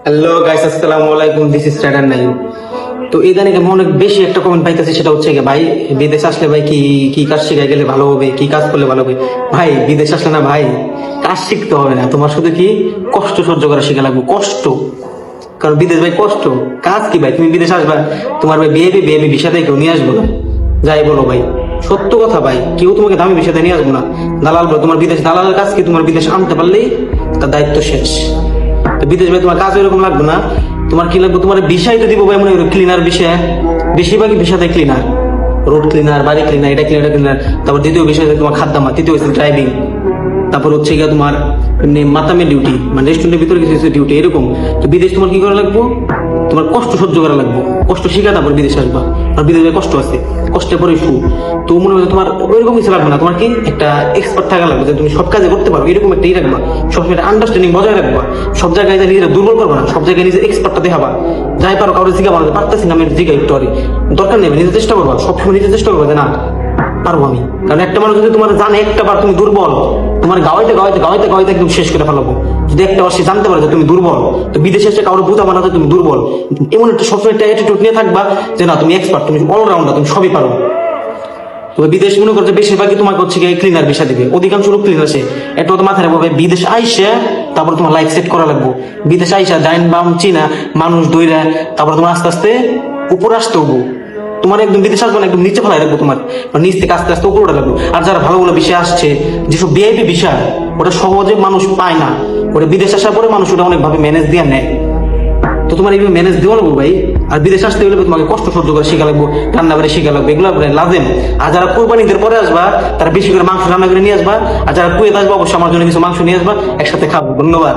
Hello guys আসসালামু আলাইকুম this is stator nine তো ইদানিং আমি অনেক বেশি একটা কমেন্ট পাইতেছি, সেটা হচ্ছে ভাই, বিদেশ আসলে, ভাই, কি কি কাজ শিখে গেলে ভালো হবে, কি কাজ করলে ভালো হবে? ভাই, বিদেশ আসলে না, ভাই, কাজ শিখতে হবে না। তোমার শুধু কি কষ্ট সহ্য করা শিখে লাগবে, কষ্ট। কারণ বিদেশ, ভাই, কষ্ট। কাজ কি, ভাই? তুমি বিদেশ আসবা, তোমার ভাই বিয়ে বিয়ে বিষাতে কেউ নিয়ে আসব না। যাই বলো, ভাই, সত্য কথা, ভাই, কেউ তোমাকে দামি বিষাতে নিয়ে আসব না। দালাল বলো, তোমার বিদেশ দালালের কাজ কি? তোমার বিদেশ আনতে পারলেই তার দায়িত্ব শেষ। তো বিদেশ ভাই, তোমার কাজ এরকম লাগবে না? তোমার কি লাগবে? তোমার বিষয় তো দিব মনে করো ক্লিনার বিষয়। বেশিরভাগই বিষয় ক্লিনার রোড ক্লিনার বাড়ি ক্লিনার এটা ক্লিনার ক্লিনার তারপর দ্বিতীয় বিষয় তোমার খাদ্যামা তৃতীয় ড্রাইভিং তারপর হচ্ছে গিয়ে তোমার এমনি মাতামে ডিউটি মানে রেস্টুরেন্টের ভিতরে কিছু কিছু ডিউটি এরকম। তো বিদেশ তোমার কি করা লাগবো? তোমার কষ্ট সহ্য করা লাগবে। কষ্ট শিখা তারপর বিদেশে আসবা। আর বিদেশে কষ্ট আছে। কষ্টের পরে শু। তো মনে হয় তোমার ওইরকম কিছু লাগবে না তোমার কি একটা এক্সপার্ট থাকা লাগবে যে তুমি সব কাজে করতে পারো এরকম একটা ই রাখবা সবসময় একটা আন্ডারস্ট্যান্ডিং বজায় রাখবা। সব জায়গায় যে নিজেরা দুর্বল করবা না, সব জায়গায় নিজের এক্সপার্টটা দেখাবা। যাই পারো কারোর জিগা বানাতে পারতেছি না, আমি জিগা একটু দরকার নেই নিজের চেষ্টা করবা। সবসময় নিজে চেষ্টা করবা যে না, পারব আমি। কারণ একটা মানুষ যদি তোমার জানে একটা বার তুমি দুর্বল তোমার গাওয়াইতে গাওয়াইতে গাওয়াইতে গাওয়াইতে একদম শেষ করে ফেলাবো। যদি একটা সে জানতে পারে যে তুমি দুর্বল, তো বিদেশে এসে কারোর বুঝা বানাতে তুমি দুর্বল। এমন একটা সবসময় একটা অ্যাটিটিউড নিয়ে থাকবা যে না, তুমি এক্সপার্ট তুমি অলরাউন্ডার তুমি সবই পারো। তবে বিদেশ মনে করছে বেশিরভাগই তোমাকে হচ্ছে গিয়ে ক্লিনার বিষয় দিবে। অধিকাংশ লোক ক্লিনার আসে একটা তো মাথায় রাখব, বিদেশ আইসে তারপর তোমার লাইফ সেট করা লাগবো। বিদেশ আইসা ডাইন বাম, চিনা, মানুষ, দইরা, তারপর তোমার আস্তে আস্তে উপর আসতে হব তোমার একদম বিদেশ আসবে না, একদম নিচে ফেলাই রাখব তোমার। মানে নিচ থেকে আস্তে আস্তে উপরে লাগবো আর যারা ভালো ভালো বিষয় আসছে, যেসব বিআইপি বিষয়, ওটা সহজে মানুষ পায় না। ওটা বিদেশ আসার পরে মানুষ ওটা অনেকভাবে ম্যানেজ দিয়ে নেয়। তো তোমার এইভাবে ম্যানেজ দেওয়া লাগবো ভাই? আর বিদেশ আসতে হলে তোমাকে কষ্ট সহ্য করে শিখা লাগবো, রান্না করে শিখা লাগবে, এগুলো আপনার লাজেম। আর যারা কোরবানিদের পরে আসবা, তারা বেশি করে মাংস রান্না করে নিয়ে আসবা। আর যারা কুয়েত আসবা, অবশ্যই আমার জন্য কিছু মাংস নিয়ে আসবা, একসাথে খাব। ধন্যবাদ।